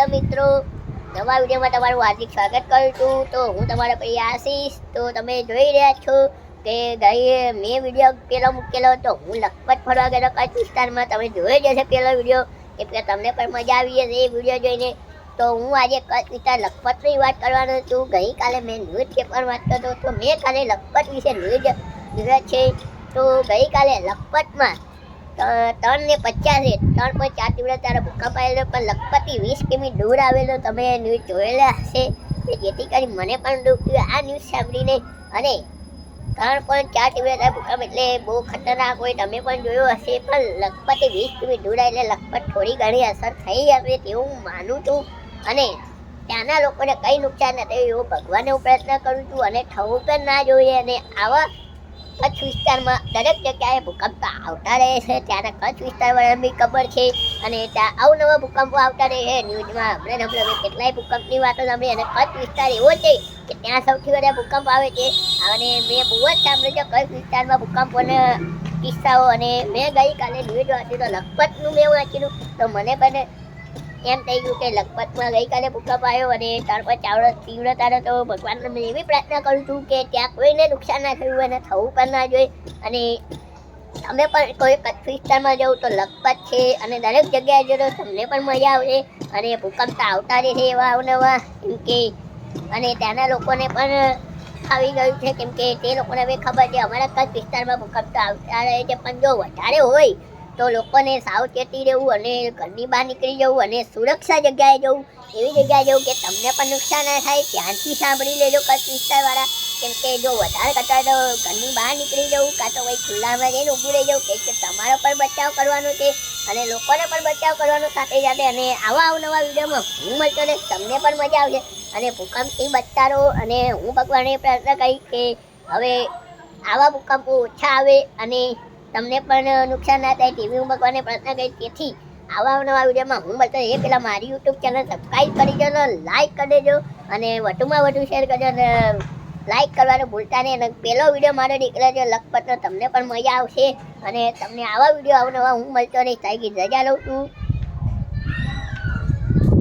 Hello મિત્રો. નવા વિડીયોમાં તમારું હાર્દિક સ્વાગત કરું છું. તો હું તમારા પ્રિય આશીષ. તો તમે જોઈ રહ્યા છો કે ગઈ મેં વીડિયો પેલો મૂકેલો તો હું લખપત ફરવા ગયેલો કચ્છ વિસ્તારમાં. તમે જોઈ જશે પેલો વીડિયો. એટલે તમને પણ મજા આવી જશે એ વીડિયો જોઈને. તો હું આજે કચ્છ વિસ્તાર લખપતની વાત કરવાનો છું. ગઈકાલે મેં ન્યૂઝ પેપર વાંચતો હતો. તો મેં કાલે લખપત વિશે ન્યૂઝ જોયા છે. તો ગઈકાલે લખપતમાં ત્રણ ને પચાસે ત્રણ પોઈન્ટ ચાર તીવ્રતાનો ભૂકંપ આવેલો પણ લખપતિ વીસ કિમી દૂર આવેલો. તમે ન્યૂઝ જોયેલા હશે. જેથી કરી મને પણ દુઃખ થયું. આ ન્યૂઝ સાંભળીને અને ત્રણ પોઈન્ટ ચાર તીવ્રતા ભૂકંપ એટલે બહુ ખતરનાક હોય. તમે પણ જોયું હશે. પણ લખપતિ વીસ કિમી દૂર એટલે લખપત થોડી ઘણી અસર થઈ હશે તેવું માનું છું. અને ત્યાંના લોકોને કંઈ નુકસાન નથી એવું ભગવાનને પ્રયત્ન કરું છું. અને થવું પણ ના જોઈએ. અને આવા કચ્છ વિસ્તારમાં દરેક જગ્યાએ ભૂકંપ આવતા રહે છે. ત્યારે કચ્છ વિસ્તારમાં બી ખબર છે અને ત્યાં અવનવા ભૂકંપો આવતા રહે છે. ન્યૂઝમાં હમણાં હમણાં કેટલાય ભૂકંપની વાતો સાંભળી અને કચ્છ વિસ્તાર એવો છે કે ત્યાં સૌથી વધારે ભૂકંપ આવે છે. અને મેં બહુ જ સાંભળ્યું છે કચ્છ વિસ્તારમાં ભૂકંપોના કિસ્સાઓ અને મેં ગઈકાલે ન્યૂઝ વાંચ્યું તો લખપતનું મેં વાંચ્યું તો મને પણ એમ થઈ ગયું કે લખપતમાં ગઈકાલે ભૂકંપ આવ્યો અને ત્યાર પછી ચાવડ તીવ્રતાનો તો ભગવાનને મેં એવી પ્રાર્થના કરું છું કે ત્યાં કોઈને નુકસાન ના થયું અને થવું પણ ના જોઈએ. અને તમે પણ કોઈ કચ્છ વિસ્તારમાં જવું તો લખપત છે અને દરેક જગ્યાએ જો તમને પણ મજા આવશે. અને ભૂકંપ તો આવતા રહેશે એવા અવનવા કેમ કે. અને ત્યાંના લોકોને પણ આવી ગયું છે કેમ કે તે લોકોને હવે ખબર છે, અમારા કચ્છ વિસ્તારમાં ભૂકંપ તો આવતા રહે છે, પણ જો વધારે હોય તો લોકોને સાવચેતી રહેવું અને ઘરની બહાર નીકળી જવું અને સુરક્ષા જગ્યાએ જવું, એવી જગ્યાએ જવું કે તમને પણ નુકસાન ના થાય, ધ્યાનથી સાંભળી લેજો કચ્છ વિસ્તારવાળા. કેમ કે જો વધારે કરતા તો ઘરની બહાર નીકળી જવું, કાં તો ભાઈ ખુલ્લામાં જઈને ઊભું રહી જવું કે તમારો પણ બચાવ કરવાનો છે અને લોકોને પણ બચાવ કરવાનો સાથે સાથે અને આવા અવનવા વિડીયોમાં હું મળતો રહે તમને પણ મજા આવશે. અને ભૂકંપથી બચતા રહો અને હું ભગવાનને પ્રાર્થના કરીશ કે હવે આવા ભૂકંપો ઓછા આવે અને તમને પણ નુકસાન ના થાય ટીવી હું પ્રયત્ન કરીશ. તેથી આવા નવા વિડીયોમાં હું મળતો એ પહેલાં મારી યુટ્યુબ ચેનલ સબસ્ક્રાઈબ કરી દેજો લાઈક કરી દેજો અને વધુમાં વધુ શેર કરજો અને લાઈક કરવાનું ભૂલતા નહીં. અને પહેલો વીડિયો મારો નીકળ્યો છે લખપતનો. તમને પણ મજા આવશે. અને તમને આવા વીડિયો આવનવા હું મળતો રહીશ. ગઈ રજા લઉં છું